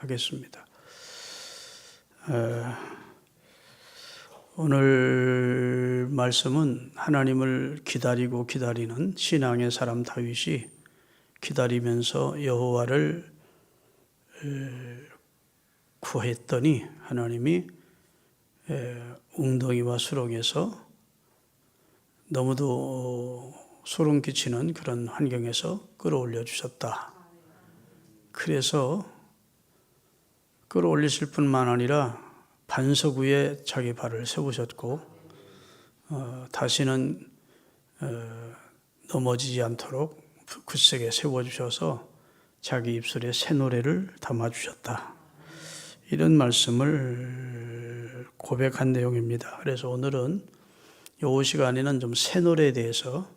하겠습니다. 어, 오늘 말씀은 하나님을 기다리고 기다리는 신앙의 사람 다윗이 기다리면서 여호와를 구했더니 하나님이 웅덩이와 수렁에서 너무도 소름 끼치는 그런 환경에서 끌어올려 주셨다. 그래서 끌어올리실 뿐만 아니라 반석 위에 자기 발을 세우셨고 어, 다시는 어, 넘어지지 않도록 굳세게 세워주셔서 자기 입술에 새 노래를 담아주셨다. 이런 말씀을 고백한 내용입니다. 그래서 오늘은 요 시간에는 좀 새 노래에 대해서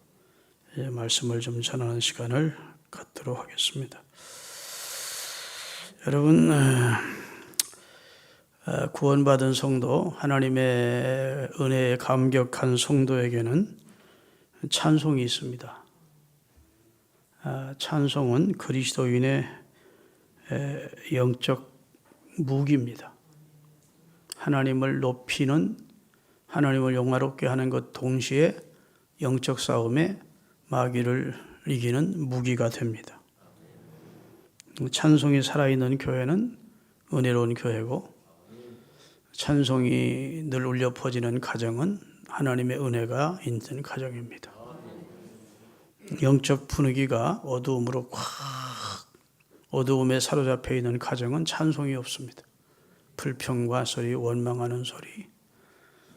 말씀을 좀 전하는 시간을 갖도록 하겠습니다. 여러분 어, 구원받은 성도 하나님의 은혜에 감격한 성도에게는 찬송이 있습니다. 아, 찬송은 그리스도인의 영적 무기입니다. 하나님을 높이는 하나님을 영화롭게 하는 것 동시에 영적 싸움에 마귀를 이기는 무기가 됩니다. 찬송이 살아있는 교회는 은혜로운 교회고 찬송이 늘 울려 퍼지는 가정은 하나님의 은혜가 있는 가정입니다. 영적 분위기가 어두움으로 꽉 어두움에 사로잡혀 있는 가정은 찬송이 없습니다. 불평과 소리, 원망하는 소리,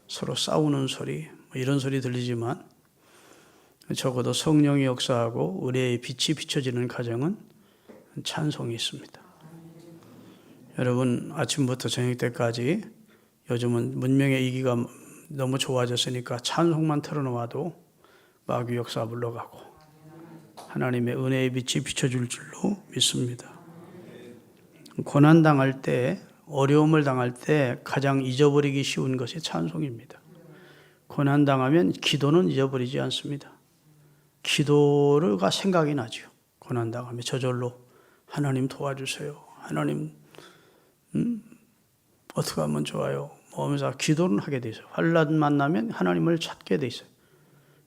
서로 싸우는 소리, 뭐 이런 소리 들리지만 적어도 성령이 역사하고 은혜의 빛이 비춰지는 가정은 찬송이 있습니다. 여러분 아침부터 저녁 때까지 요즘은 문명의 이기가 너무 좋아졌으니까 찬송만 틀어놓아도 마귀 역사 물러가고 하나님의 은혜의 빛이 비춰줄 줄로 믿습니다. 고난 당할 때 어려움을 당할 때 가장 잊어버리기 쉬운 것이 찬송입니다. 고난 당하면 기도는 잊어버리지 않습니다. 기도가 생각이 나죠. 고난 당하면 저절로 하나님 도와주세요. 하나님 음, 어떻게 하면 좋아요? 뭐 하면서 기도는 하게 돼 있어요. 환란 만나면 하나님을 찾게 돼 있어요.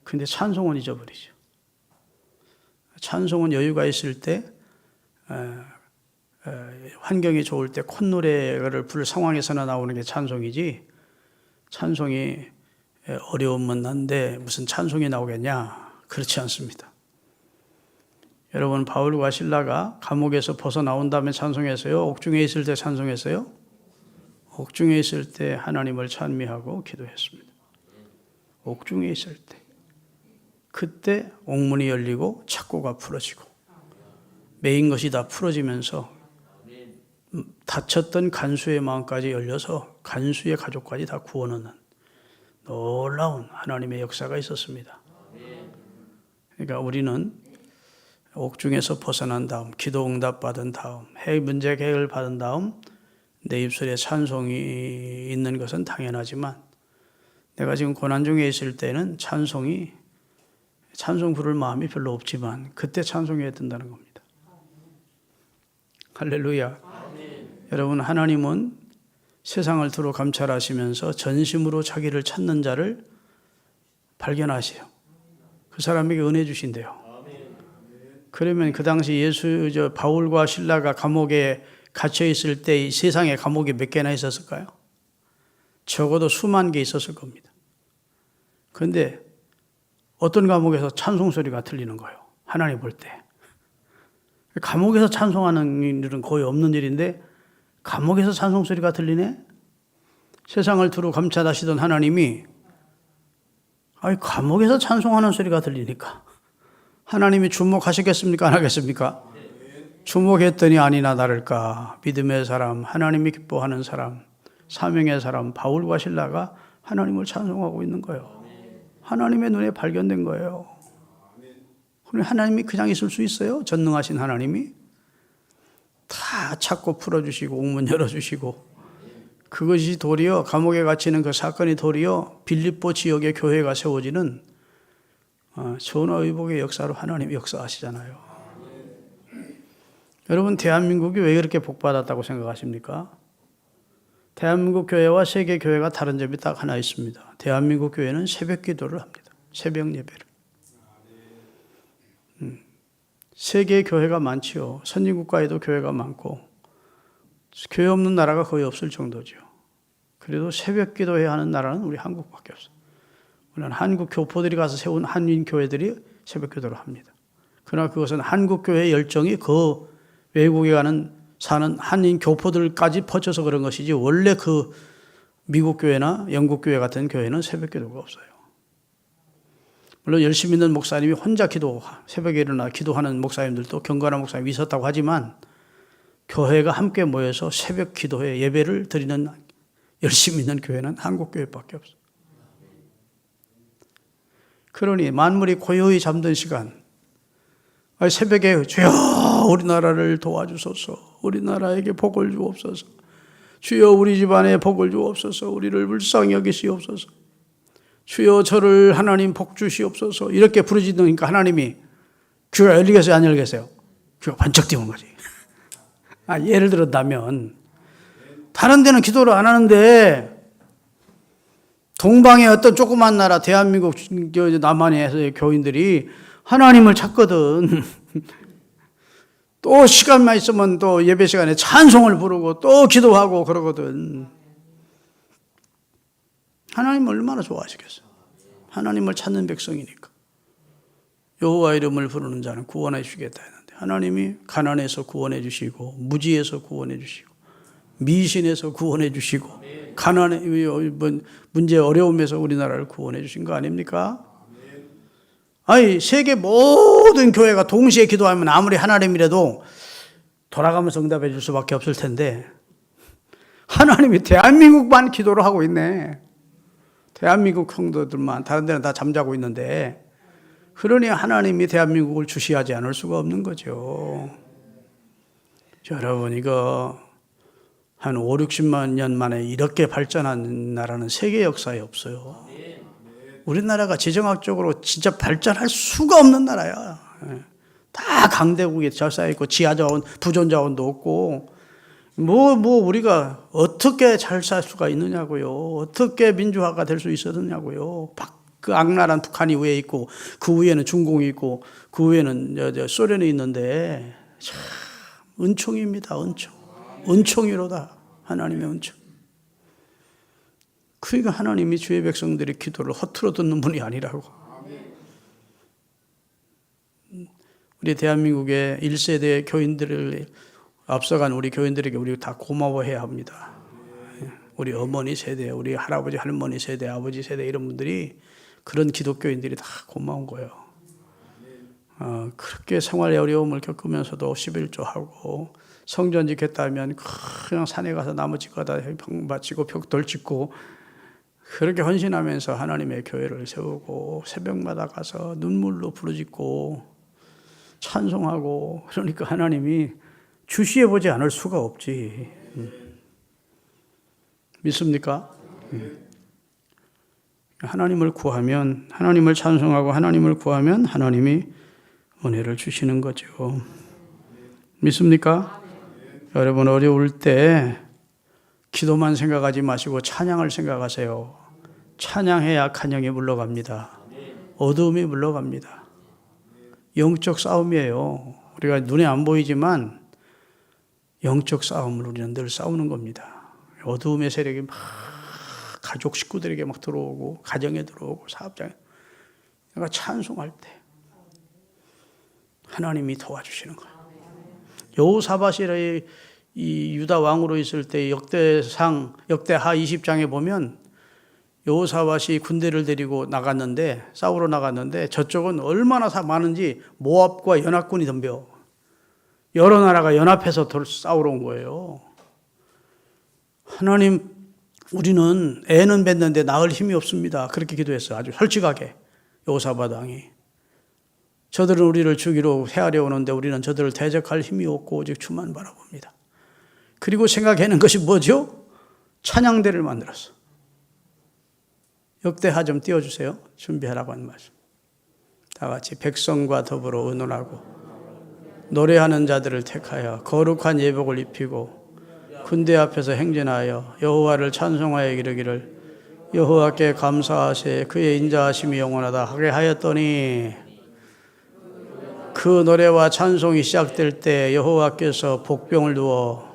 근데 찬송은 잊어버리죠. 찬송은 여유가 있을 때 환경이 좋을 때 콧노래를 부를 상황에서나 나오는 게 찬송이지 찬송이 어려움 만난데 무슨 찬송이 나오겠냐 그렇지 않습니다. 여러분 바울과 신라가 감옥에서 벗어 나온 다음에 찬송했어요. 옥중에 있을 때 찬송했어요. 옥중에 있을 때 하나님을 찬미하고 기도했습니다. 옥중에 있을 때 그때 옥문이 열리고 착고가 풀어지고 메인 것이 다 풀어지면서 다쳤던 간수의 마음까지 열려서 간수의 가족까지 다 구원하는 놀라운 하나님의 역사가 있었습니다. 그러니까 우리는 옥중에서 벗어난 다음, 기도 응답 받은 다음, 해 문제 해결 받은 다음 내 입술에 찬송이 있는 것은 당연하지만 내가 지금 고난 중에 있을 때는 찬송이 찬송 부를 마음이 별로 없지만 그때 찬송해야 된다는 겁니다. 할렐루야. 여러분 하나님은 세상을 두루 감찰하시면서 전심으로 자기를 찾는 자를 발견하세요. 그 사람에게 은혜 주신대요. 그러면 그 당시 예수 저 바울과 신라가 감옥에 갇혀 있을 때 세상에 감옥이 몇 개나 있었을까요? 적어도 수만 개 있었을 겁니다. 그런데 어떤 감옥에서 찬송 소리가 들리는 거예요. 하나님 볼 때. 감옥에서 찬송하는 일은 거의 없는 일인데 감옥에서 찬송 소리가 들리네? 세상을 두루 감찰하시던 하나님이 아니 감옥에서 찬송하는 소리가 들리니까 하나님이 주목하시겠습니까? 안 하겠습니까? 주목했더니 아니나 다를까 믿음의 사람, 하나님이 기뻐하는 사람, 사명의 사람 바울과 신라가 하나님을 찬송하고 있는 거예요. 하나님의 눈에 발견된 거예요. 그럼 하나님이 그냥 있을 수 있어요? 전능하신 하나님이 다 찾고 풀어주시고 옥문 열어주시고 그것이 도리어 감옥에 갇히는 그 사건이 도리어 빌립보 지역의 교회가 세워지는 어, 전화의복의 역사로 하나님이 역사하시잖아요. 여러분 대한민국이 왜 그렇게 복받았다고 생각하십니까? 대한민국 교회와 세계 교회가 다른 점이 딱 하나 있습니다. 대한민국 교회는 새벽 기도를 합니다. 새벽 예배를. 음. 세계 교회가 많지요. 선진국가에도 교회가 많고 교회 없는 나라가 거의 없을 정도죠. 그래도 새벽 기도해야 하는 나라는 우리 한국밖에 없어요. 물론 한국 교포들이 가서 세운 한인 교회들이 새벽 기도를 합니다. 그러나 그것은 한국 교회의 열정이 그 외국에 가는 사는 한인 교포들까지 퍼져서 그런 것이지 원래 그 미국 교회나 영국 교회 같은 교회는 새벽 기도가 없어요. 물론 열심히 있는 목사님이 혼자 기도 새벽에 일어나 기도하는 목사님들도 경건한 목사님이 있었다고 하지만 교회가 함께 모여서 새벽 기도회 예배를 드리는 열심히 있는 교회는 한국 교회밖에 없어. 그러니 만물이 고요히 잠든 시간 새벽에 주여 우리나라를 도와주소서. 우리나라에게 복을 주옵소서. 주여 우리 집안에 복을 주옵소서. 우리를 불쌍히 여기시옵소서. 주여 저를 하나님 복 주시옵소서. 이렇게 부르짖으니까 하나님이 귀가 열리겠어요? 안 열리겠어요? 귀가 반짝 뛰는 거지. 아, 예를 들었다면 다른 데는 기도를 안 하는데 동방의 어떤 조그만 나라 대한민국 남한에서의 교인들이 하나님을 찾거든. 또 시간만 있으면 또 예배 시간에 찬송을 부르고 또 기도하고 그러거든. 하나님 얼마나 좋아하시겠어요? 하나님을 찾는 백성이니까. 여호와 이름을 부르는 자는 구원해 주겠다 했는데 하나님이 가난에서 구원해 주시고 무지에서 구원해 주시고 미신에서 구원해 주시고 가난의 뭐 문제 어려움에서 우리나라를 구원해 주신 거 아닙니까? 아니 세계 모든 교회가 동시에 기도하면 아무리 하나님이라도 돌아가면서 응답해 줄 수밖에 없을 텐데 하나님이 대한민국만 기도를 하고 있네. 대한민국 성도들만 다른 데는 다 잠자고 있는데 그러니 하나님이 대한민국을 주시하지 않을 수가 없는 거죠. 여러분 이거 한 5, 60만 년 만에 이렇게 발전한 나라는 세계 역사에 없어요. 우리나라가 지정학적으로 진짜 발전할 수가 없는 나라야. 예. 다 강대국에 잘 쌓여있고 지하자원, 부존자원도 없고 뭐, 뭐, 우리가 어떻게 잘 살 수가 있느냐고요. 어떻게 민주화가 될 수 있었느냐고요. 그 악랄한 북한이 위에 있고, 그 위에는 중공이 있고, 그 위에는 소련이 있는데, 참, 은총입니다, 은총. 은총이로다. 하나님의 은총. 그러니까 하나님이 주의 백성들의 기도를 허투루 듣는 분이 아니라고. 우리 대한민국의 1세대 교인들을 앞서간 우리 교인들에게 우리 다 고마워해야 합니다. 우리 어머니 세대, 우리 할아버지, 할머니 세대, 아버지 세대 이런 분들이 그런 기독교인들이 다 고마운 거예요. 어, 그렇게 생활의 어려움을 겪으면서도 11조 하고 성전 짓겠다면 그냥 산에 가서 나무 짓고다 병 바치고 벽돌 짓고 그렇게 헌신하면서 하나님의 교회를 세우고 새벽마다 가서 눈물로 부르짖고 찬송하고 그러니까 하나님이 주시해 보지 않을 수가 없지. 음. 믿습니까? 음. 하나님을 구하면 하나님을 찬송하고 하나님을 구하면 하나님이 은혜를 주시는 거죠. 믿습니까? 여러분 어려울 때 기도만 생각하지 마시고 찬양을 생각하세요. 찬양해야 악한 영이 물러갑니다. 어두움이 물러갑니다. 영적 싸움이에요. 우리가 눈에 안 보이지만 영적 싸움을 우리는 늘 싸우는 겁니다. 어두움의 세력이 막 가족 식구들에게 막 들어오고 가정에 들어오고 사업장에 내가 찬송할 때 하나님이 도와주시는 거예요. 여호사밧이 이 유다 왕으로 있을 때 역대상 역대하 20장에 보면 여호사밧이 군대를 데리고 나갔는데 싸우러 나갔는데 저쪽은 얼마나 많은지 모압과 연합군이 덤벼 여러 나라가 연합해서 싸우러 온 거예요. 하나님 우리는 애는 뱉는데 낳을 힘이 없습니다. 그렇게 기도했어 아주 솔직하게 여호사밧 왕이 저들은 우리를 죽이러 헤아려 오는데 우리는 저들을 대적할 힘이 없고 오직 주만 바라봅니다. 그리고 생각하는 것이 뭐죠? 찬양대를 만들었어. 역대하 좀 띄워주세요. 준비하라고 하는 말씀. 다 같이 백성과 더불어 의논하고 노래하는 자들을 택하여 거룩한 예복을 입히고 군대 앞에서 행진하여 여호와를 찬송하여 이르기를 여호와께 감사하세 그의 인자하심이 영원하다 하게 하였더니 그 노래와 찬송이 시작될 때 여호와께서 복병을 두어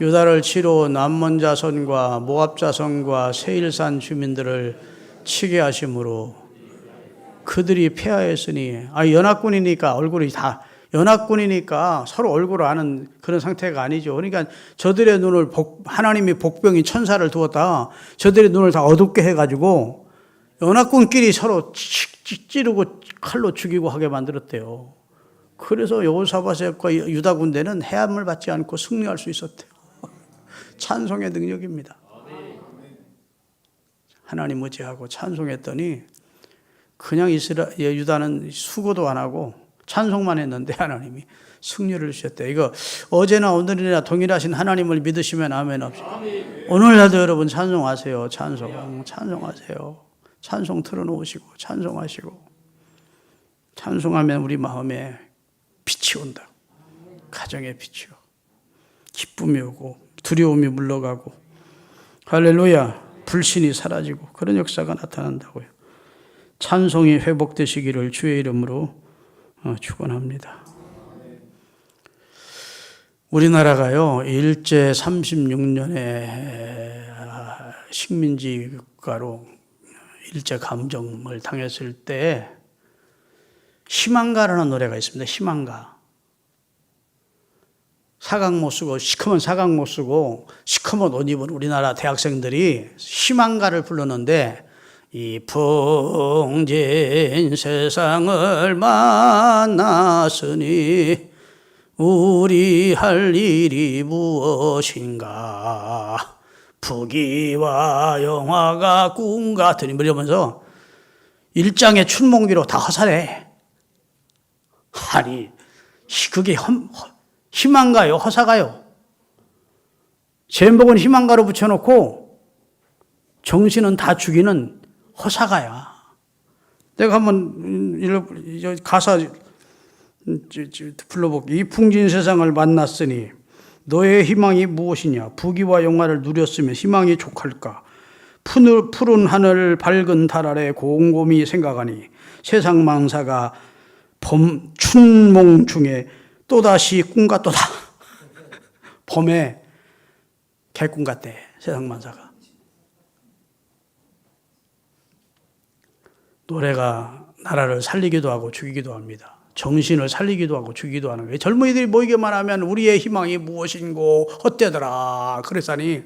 유다를 치러 남몬 자손과 모압 자손과 세일산 주민들을 치게 하심으로 그들이 패하였으니 아 연합군이니까 얼굴이 다 연합군이니까 서로 얼굴을 아는 그런 상태가 아니죠. 그러니까 저들의 눈을 복, 하나님이 복병이 천사를 두었다. 저들의 눈을 다 어둡게 해가지고 연합군끼리 서로 찌르고 칼로 죽이고 하게 만들었대요. 그래서 여호사밧과 유다 군대는 해함을 받지 않고 승리할 수 있었대요. 찬송의 능력입니다. 하나님 의지하고 찬송했더니 그냥 이스라 예, 유다는 수고도 안 하고 찬송만 했는데 하나님이 승리를 주셨대. 이거 어제나 오늘이나 동일하신 하나님을 믿으시면 아멘 없이. 오늘날도 여러분 찬송하세요. 찬송, 찬송하세요. 찬송 틀어놓으시고 찬송하시고 찬송하면 우리 마음에 빛이 온다. 가정에 빛이 오고 기쁨이 오고 두려움이 물러가고 할렐루야 불신이 사라지고 그런 역사가 나타난다고요. 찬송이 회복되시기를 주의 이름으로 어, 축원합니다. 우리나라가요 일제 36년에 식민지 국가로 일제 감정을 당했을 때 희망가라는 노래가 있습니다. 희망가. 사각 못 쓰고 시커먼 사각 못 쓰고 시커먼 옷 입은 우리나라 대학생들이 희망가를 부르는데 이 풍진 세상을 만났으니 우리 할 일이 무엇인가? 부귀와 영화가 꿈 같으니 뭐 이러면서 일장의 춘몽기로 다 허사래 아니 그게 험, 희망가요 허사가요 제목은 희망가로 붙여놓고 정신은 다 죽이는 허사가야. 내가 한번 가사 불러볼게. 이 풍진 세상을 만났으니 너의 희망이 무엇이냐? 부귀와 영화를 누렸으면 희망이 족할까? 푸른, 하늘 밝은 달 아래 곰곰이 생각하니 세상 망사가 범 춘몽 중에 또다시 꿈 같도다. 범에 개꿈 같대 세상 만사가. 노래가 나라를 살리기도 하고 죽이기도 합니다. 정신을 살리기도 하고 죽이기도 하는 거예요. 젊은이들이 모이기만 하면 우리의 희망이 무엇인고 헛되더라. 그랬더니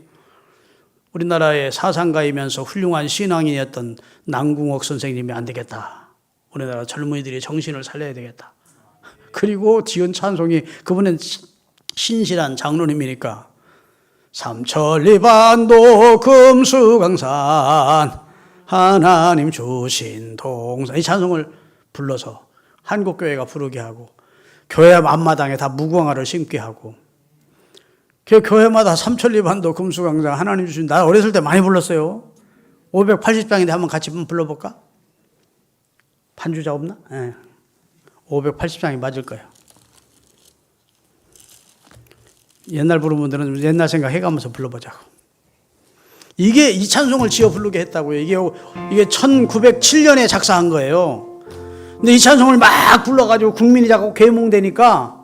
우리나라의 사상가이면서 훌륭한 신앙인이었던 남궁옥 선생님이 안 되겠다. 우리나라 젊은이들이 정신을 살려야 되겠다. 그리고 지은 찬송이 그분은 시- 신실한 장로님이니까 삼천리반도 금수강산 하나님 주신 동산 이 찬송을 불러서 한국 교회가 부르게 하고 교회 앞마당에 다 무궁화를 심게 하고 그 교회마다 삼천리반도 금수강산 하나님 주신 나 어렸을 때 많이 불렀어요. 580장인데 한번 같이 한번 불러볼까? 반주자 없나? 예. 580장이 맞을 거예요. 옛날 부르는 분들은 옛날 생각 해가면서 불러보자고. 이게 이 찬송을 지어 부르게 했다고요. 이게 이게 1907년에 작사한 거예요. 근데 이 찬송을 막 불러가지고 국민이 자꾸 계몽되니까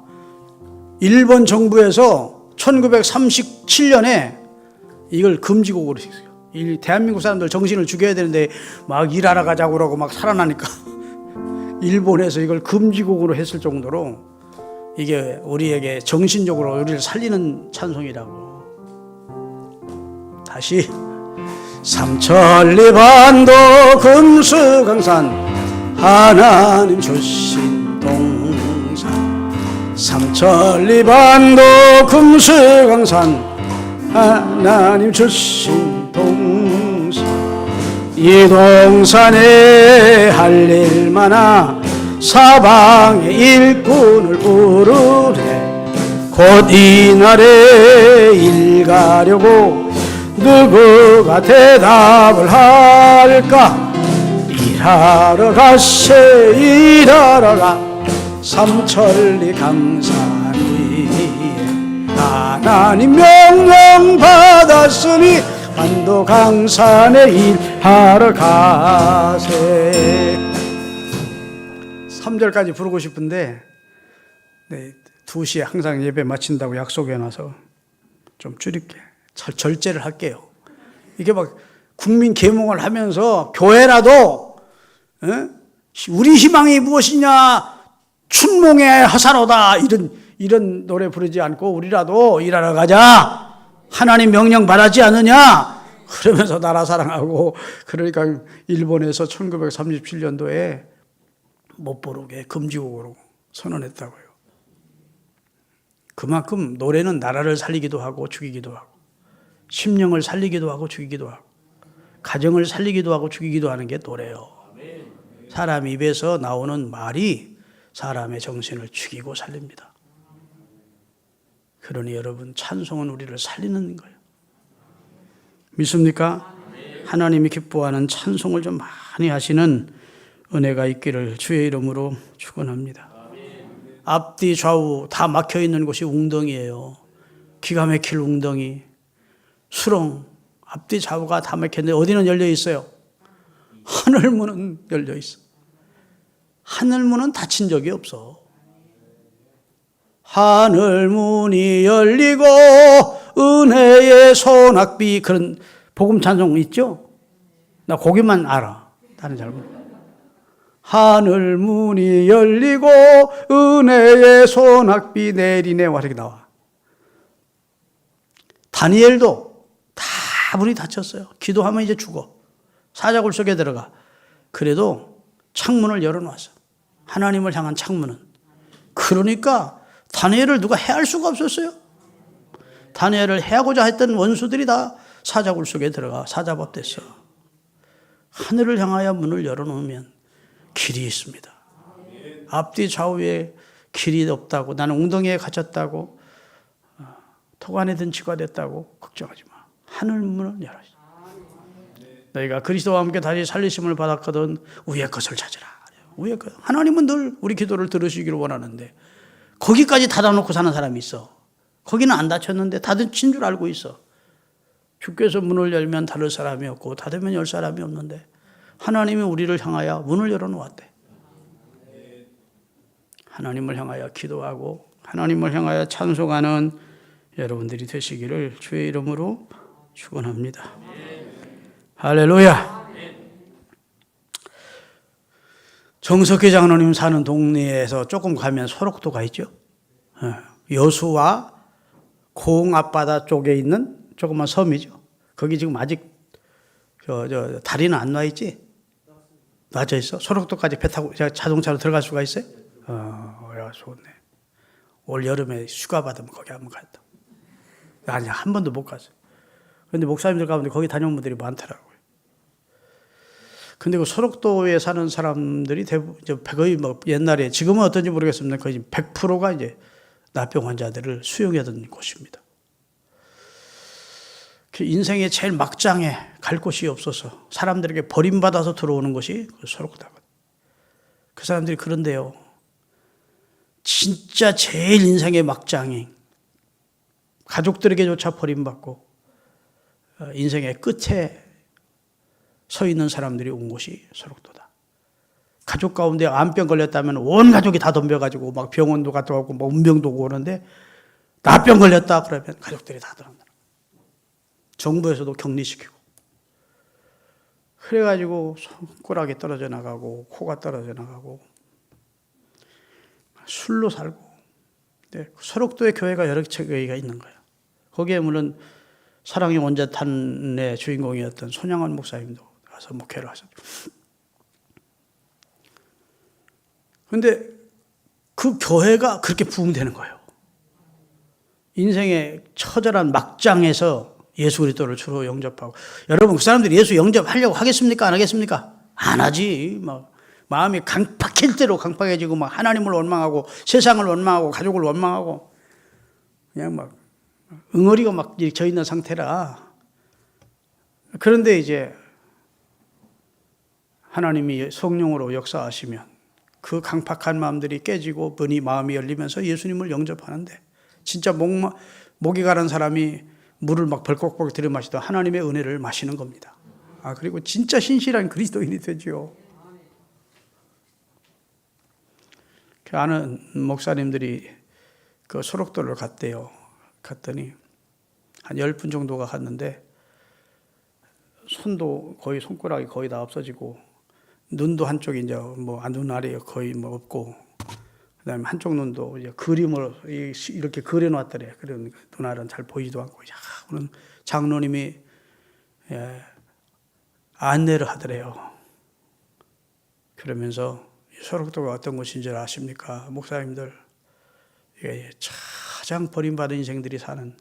일본 정부에서 1937년에 이걸 금지곡으로 했어요. 이 대한민국 사람들 정신을 죽여야 되는데 막 일하러 가자고 그러고 막 살아나니까 일본에서 이걸 금지곡으로 했을 정도로 이게 우리에게 정신적으로 우리를 살리는 찬송이라고. 다시. 삼천리 반도 금수 강산 하나님 주신 동산. 삼천리 반도 금수 강산 하나님 주신 동산 이 동산에 할 일 많아 사방에 일꾼을 부르래 곧 이날에 일 가려고 누구가 대답을 할까? 일하러 가세 일하러 가. 삼천리 강산 위에 하나님 명령 받았으니 한도 강산에 일하러 가세 3절까지 부르고 싶은데 네, 2시에 항상 예배 마친다고 약속해놔서 좀 줄일게. 절, 절제를 할게요. 이게 막 국민 계몽을 하면서 교회라도 어? 우리 희망이 무엇이냐 춘몽의 하사로다 이런 이런 노래 부르지 않고 우리라도 일하러 가자 하나님 명령 받았지 않느냐 그러면서 나라 사랑하고 그러니까 일본에서 1937년도에 못 부르게 금지곡으로 선언했다고요. 그만큼 노래는 나라를 살리기도 하고 죽이기도 하고 심령을 살리기도 하고 죽이기도 하고 가정을 살리기도 하고 죽이기도 하는 게 노래요. 사람 입에서 나오는 말이 사람의 정신을 죽이고 살립니다. 그러니 여러분 찬송은 우리를 살리는 거예요. 믿습니까? 하나님이 기뻐하는 찬송을 좀 많이 하시는 은혜가 있기를 주의 이름으로 축원합니다. 앞뒤 좌우 다 막혀 있는 곳이 웅덩이에요. 기가 막힐 웅덩이. 수렁 앞뒤 좌우가 다 막혔는데 어디는 열려 있어요? 하늘 문은 열려 있어. 하늘 문은 닫힌 적이 없어. 하늘 문이 열리고 은혜의 소낙비 그런 복음 찬송 있죠? 나 거기만 알아. 다른 잘 모르. 하늘 문이 열리고 은혜의 소낙비 내리네 와 이렇게 나와. 다니엘도 다 문이 닫혔어요. 기도하면 이제 죽어. 사자굴 속에 들어가. 그래도 창문을 열어놨어. 하나님을 향한 창문은. 그러니까 다니엘을 누가 해할 수가 없었어요. 다니엘을 해하고자 했던 원수들이 다 사자굴 속에 들어가 사자밥 됐어. 하늘을 향하여 문을 열어놓으면 길이 있습니다. 앞뒤 좌우에 길이 없다고 나는 웅덩이에 갇혔다고 어, 토관에 든 쥐가 됐다고 걱정하지 마. 하늘 문을 열어. 너희가 그리스도와 함께 다시 살리심을 받았거든 위의 것을 찾으라. 위의 것. 하나님은 늘 우리 기도를 들으시기를 원하는데 거기까지 닫아놓고 사는 사람이 있어. 거기는 안 닫혔는데 닫은 줄 알고 있어. 주께서 문을 열면 닫을 사람이 없고 닫으면 열 사람이 없는데 하나님이 우리를 향하여 문을 열어놓았대. 하나님을 향하여 기도하고 하나님을 향하여 찬송하는 여러분들이 되시기를 주의 이름으로 축원합니다. 할렐루야. 정석희 장로님 사는 동네에서 조금 가면 소록도가 있죠. 어, 여수와 공 앞바다 쪽에 있는 조그만 섬이죠. 거기 지금 아직 저, 저 다리는 안 놔 있지? 놔져 있어. 소록도까지 배 타고 자동차로 들어갈 수가 있어요? 어, 야 좋네. 올 여름에 휴가 받으면 거기 한번 갔다. 아니 한 번도 못 갔어. 근데 목사님들 가운데 거기 다녀온 분들이 많더라고요. 근데 그 소록도에 사는 사람들이 대부분 거의 뭐 옛날에 지금은 어떤지 모르겠습니다. 거의 100%가 이제 나병 환자들을 수용하던 곳입니다. 그 인생의 제일 막장에 갈 곳이 없어서 사람들에게 버림받아서 들어오는 것이 그 소록도거든. 그 사람들이 그런데요. 진짜 제일 인생의 막장이 가족들에게조차 버림받고 어, 인생의 끝에 서 있는 사람들이 온 곳이 소록도다. 가족 가운데 암병 걸렸다면 온 가족이 다 덤벼가지고 막 병원도 갔다 오고 뭐 운병도 오고 오는데 나병 걸렸다 그러면 가족들이 다 들어간다. 정부에서도 격리시키고. 그래가지고 손가락이 떨어져 나가고 코가 떨어져 나가고 술로 살고. 네, 소록도에 교회가 여러 교회가 있는 거예요. 거기에 물론 사랑의 원자탄의 주인공이었던 손양원 목사님도 가서 목회를 하셨죠. 근데 그 교회가 그렇게 부흥되는 거예요. 인생의 처절한 막장에서 예수 그리스도를 주로 영접하고 여러분 그 사람들이 예수 영접하려고 하겠습니까? 안 하겠습니까? 안 하지. 막 마음이 강팍할 대로 강팍해지고 막 하나님을 원망하고 세상을 원망하고 가족을 원망하고 그냥 막 응어리가 막 져 있는 상태라. 그런데 이제 하나님이 성령으로 역사하시면 그 강팍한 마음들이 깨지고 문이 마음이 열리면서 예수님을 영접하는데 진짜 목 목이 가는 사람이 물을 막 벌컥벌컥 들이마시던 하나님의 은혜를 마시는 겁니다. 아 그리고 진짜 신실한 그리스도인이 되지요. 그 아는 목사님들이 그 소록도를 갔대요. 갔더니 한열분 정도가 갔는데 손도 거의 손가락이 거의 다 없어지고 눈도 한쪽이 이제 뭐눈 아래 거의 뭐 없고 그다음에 한쪽 눈도 이제 그림으로 이렇게 그려놨더래. 그런 눈알은 잘 보이지도 않고 야, 오늘 장로님이 예, 안내를 하더래요. 그러면서 소록도가 어떤 곳인 줄 아십니까? 목사님들 이게 가장 버림받은 인생들이 사는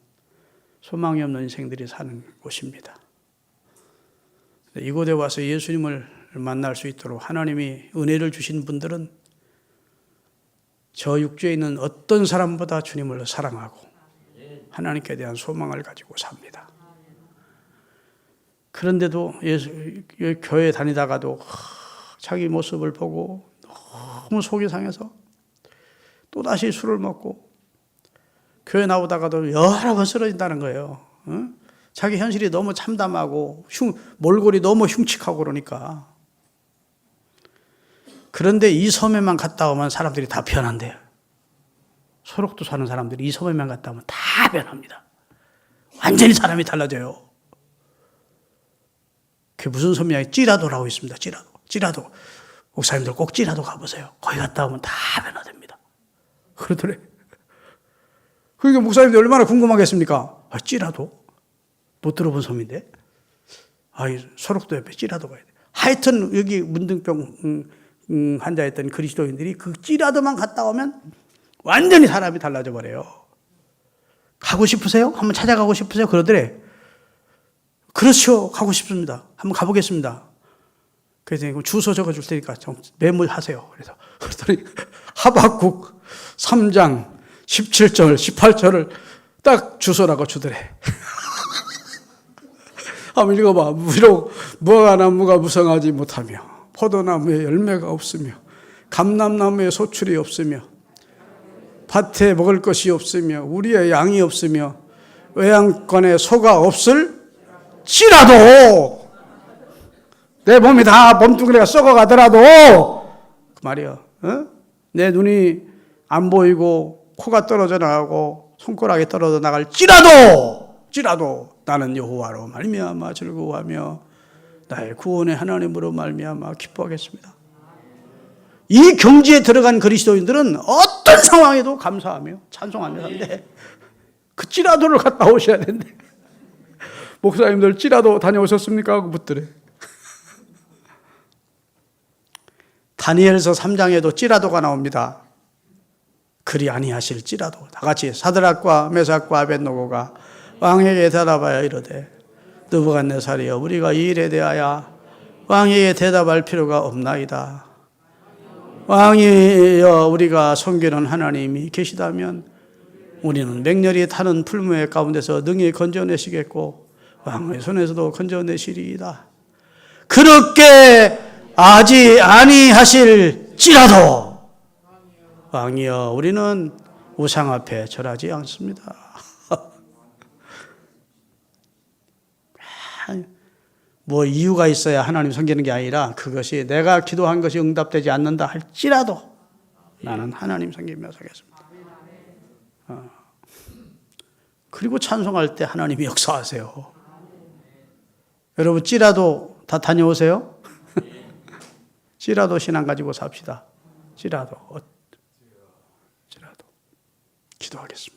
소망이 없는 인생들이 사는 곳입니다. 이곳에 와서 예수님을 만날 수 있도록 하나님이 은혜를 주신 분들은 저 육지에 있는 어떤 사람보다 주님을 사랑하고 하나님께 대한 소망을 가지고 삽니다. 그런데도 예수, 교회 다니다가도 자기 모습을 보고 너무 속이 상해서 또다시 술을 먹고 교회 나오다가도 여러 번 쓰러진다는 거예요. 응? 자기 현실이 너무 참담하고 흉, 몰골이 너무 흉측하고 그러니까. 그런데 이 섬에만 갔다 오면 사람들이 다 변한대요. 소록도 사는 사람들이 이 섬에만 갔다 오면 다 변합니다. 완전히 사람이 달라져요. 그게 무슨 섬이야? 찌라도라고 있습니다. 찌라도. 찌라도. 목사님들 꼭 찌라도 가보세요. 거기 갔다 오면 다 변화됩니다. 그러더래. 그러니까 목사님들 얼마나 궁금하겠습니까? 아, 찌라도? 못 들어본 섬인데? 아, 소록도 옆에 찌라도 가야 돼. 하여튼 여기 문둥병 음, 음, 환자였던 그리스도인들이 그 찌라도만 갔다 오면 완전히 사람이 달라져 버려요. 가고 싶으세요? 한번 찾아가고 싶으세요? 그러더래. 그렇죠. 가고 싶습니다. 한번 가보겠습니다. 그래서 주소 적어 줄 테니까 좀 메모하세요. 그래서 그랬더니 하박국 3장 17절, 18절을 딱 주소라고 주더래. 한번 읽어봐. 비록 무화과나무가 무성하지 못하며 포도나무에 열매가 없으며 감람나무에 소출이 없으며 밭에 먹을 것이 없으며 우리의 양이 없으며 외양간에 소가 없을 지라도 내 몸이 다 몸뚱이가 썩어가더라도 그 말이야. 어? 내 눈이 안 보이고 코가 떨어져 나가고 손가락이 떨어져 나갈지라도 찌라도 나는 여호와로 말미암아 즐거워하며 나의 구원의 하나님으로 말미암아 기뻐하겠습니다. 이 경지에 들어간 그리스도인들은 어떤 상황에도 감사하며 찬송하는데 그 찌라도를 갔다 오셔야 된대. 목사님들 찌라도 다녀오셨습니까? 하고 묻더래. 다니엘서 3장에도 찌라도가 나옵니다. 그리 아니하실지라도 다 같이 사드락과 메삭과 아벤노고가 왕에게 대답하여 이르되 느부갓네살이여 우리가 이 일에 대하여 왕에게 대답할 필요가 없나이다. 왕이여 우리가 섬기는 하나님이 계시다면 우리는 맹렬히 타는 풀무의 가운데서 능히 건져내시겠고 왕의 손에서도 건져내시리이다. 그렇게 아지 아니하실지라도 왕이여 우리는 우상 앞에 절하지 않습니다. 뭐 이유가 있어야 하나님 섬기는 게 아니라 그것이 내가 기도한 것이 응답되지 않는다 할지라도 나는 하나님 섬기며 살겠습니다. 어. 그리고 찬송할 때 하나님이 역사하세요. 여러분 찌라도 다 다녀오세요. 찌라도 신앙 가지고 삽시다. 찌라도 찌라도 기도하겠습니다.